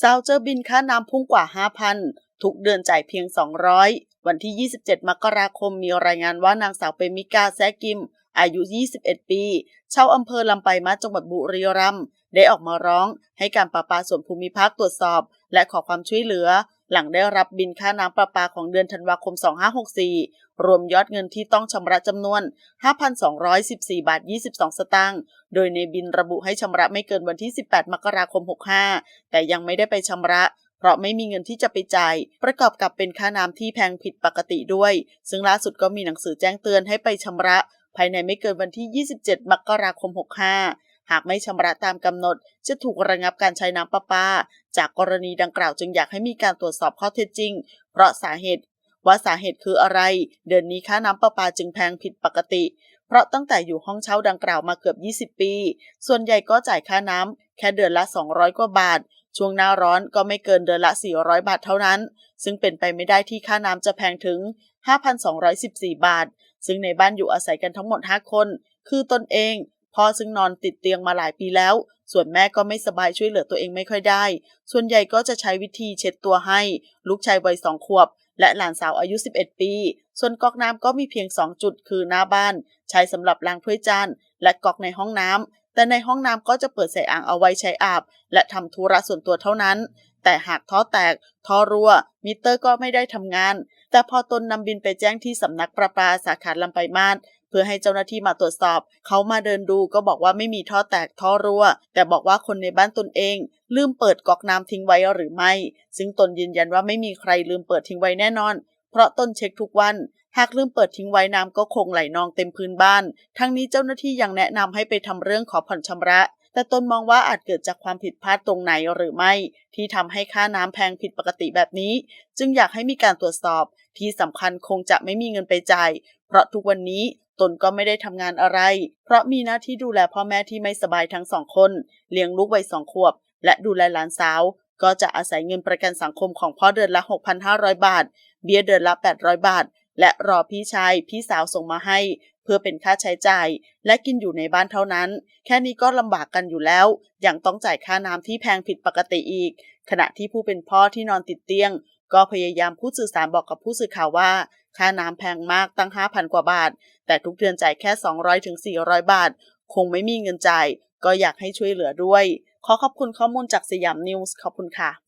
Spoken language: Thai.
ซาวเจอบินค่าน้ำพุ่งกว่า 5,000 ทุกเดือนจ่ายเพียง 200 วันที่ 27 มกราคมมีรายงานว่านางสาวเปมิกาแซกิม อายุ 21 ปี ชาวอำเภอลำไปลายมาจังหวัดบุรีรัมย์ได้ออกมาร้อง ให้การประปาส่วนภูมิภาคตรวจสอบ และขอความช่วยเหลือ หลังได้รับบินค่าน้ำประปาของเดือนธันวาคม 2564 รวมยอดเงินที่ต้องชำระจำนวน 5,214 บาท 22 สตางค์ โดยในบินระบุให้ชำระไม่เกินวันที่ 18 มกราคม 65 แต่ยังไม่ได้ไปชำระเพราะไม่มีเงินที่จะไปจ่าย ประกอบกับเป็นค่าน้ำที่แพงผิดปกติด้วย ซึ่งล่าสุดก็มีหนังสือแจ้งเตือนให้ไปชำระ ภายในไม่เกินวันที่ 27 มกราคม 65 หากไม่ชำระตามกำหนด จะถูกระงับการใช้น้ำประปา จากกรณีดังกล่าวจึงอยากให้มีการตรวจสอบข้อเท็จจริง เพราะสาเหตุว่าสาเหตุคืออะไร เดือนนี้ค่าน้ำประปาจึงแพงผิดปกติ เพราะตั้งแต่อยู่ห้องเช่าดังกล่าวมาเกือบ 20 ปี ส่วนใหญ่ก็จ่ายค่าน้ำแค่เดือนละ 200 กว่าบาท ช่วงหน้าร้อนก็ไม่เกินเดือนละ 400 บาทเท่านั้น ซึ่งเป็นไปไม่ได้ที่ค่าน้ำจะแพงถึง 5,214 บาท ซึ่งในบ้านอยู่อาศัยกันทั้งหมด 5 คน คือตนเอง พ่อซึ่งนอนติดเตียงมาหลายปีแล้ว ส่วนแม่ก็ไม่สบายช่วยเหลือตัวเองไม่ค่อยได้ ส่วนใหญ่ก็จะใช้วิธีเช็ดตัวให้ ลูกชายวัยสองขวบ และหลานสาวอายุ 11 ปี ส่วนก๊อกน้ำก็มีเพียง 2 จุดคือหน้าบ้าน ใช้สำหรับล้างถ้วยจานและก๊อกในห้องน้ำแต่ในห้องน้ำก็จะเปิดใส่อ่างเอาไว้ใช้อาบ และทำธุระส่วนตัวเท่านั้น แต่หากท่อแตก ท่อรั่ว มิเตอร์ก็ไม่ได้ทำงาน แต่พอตนนำบินไปแจ้งที่สำนักประปาสาขาลำไปมาศ เพื่อให้เจ้าหน้าที่มาตรวจสอบ เขามาเดินดูก็บอกว่าไม่มีท่อแตกท่อรั่ว แต่บอกว่าคนในบ้านตนเอง ลืมเปิดก๊อกน้ำทิ้งไว้หรือไม่ ซึ่งตนยืนยันว่าไม่มีใครลืมเปิดทิ้งไว้แน่นอน เพราะตนเช็คทุกวัน หากลืมเปิดทิ้งไว้น้ำก็คงไหลนองเต็มพื้นบ้าน ทั้งนี้เจ้าหน้าที่ยังแนะนำให้ไปทำเรื่องขอผ่อนชำระแต่ตนมองว่าอาจเกิดจากความผิดพลาดตรงไหนหรือไม่ ที่ทำให้ค่าน้ำแพงผิดปกติแบบนี้ จึงอยากให้มีการตรวจสอบที่สำคัญคงจะไม่มีเงินไปจ่าย เพราะทุกวันนี้ ตนก็ไม่ได้ทำงานอะไร เพราะมีหน้าที่ดูแลพ่อแม่ที่ไม่สบายทั้งสองคน เลี้ยงลูกวัยสองขวบ และดูแลหลานสาว ก็จะอาศัยเงินประกันสังคมของพ่อเดือนละ 6,500 บาท เบี้ยเดือนละ 800 บาท และรอพี่ชาย พี่สาวส่งมาให้ เพื่อเป็นค่าใช้จ่าย และกินอยู่ในบ้านเท่านั้น แค่นี้ก็ลำบากกันอยู่แล้ว ยังต้องจ่ายค่าน้ำที่แพงผิดปกติอีก ขณะที่ผู้เป็นพ่อที่นอนติดเตียง ก็พยายามพูดสื่อสารบอกกับผู้สื่อข่าวว่า ค่าน้ำแพงมากตั้ง 5,000 กว่าบาท แต่ทุกเดือนจ่ายแค่ 200ถึง400 บาท คงไม่มีเงินจ่าย ก็อยากให้ช่วยเหลือด้วย ขอขอบคุณข้อมูลจากสยามนิวส์ขอบคุณค่ะ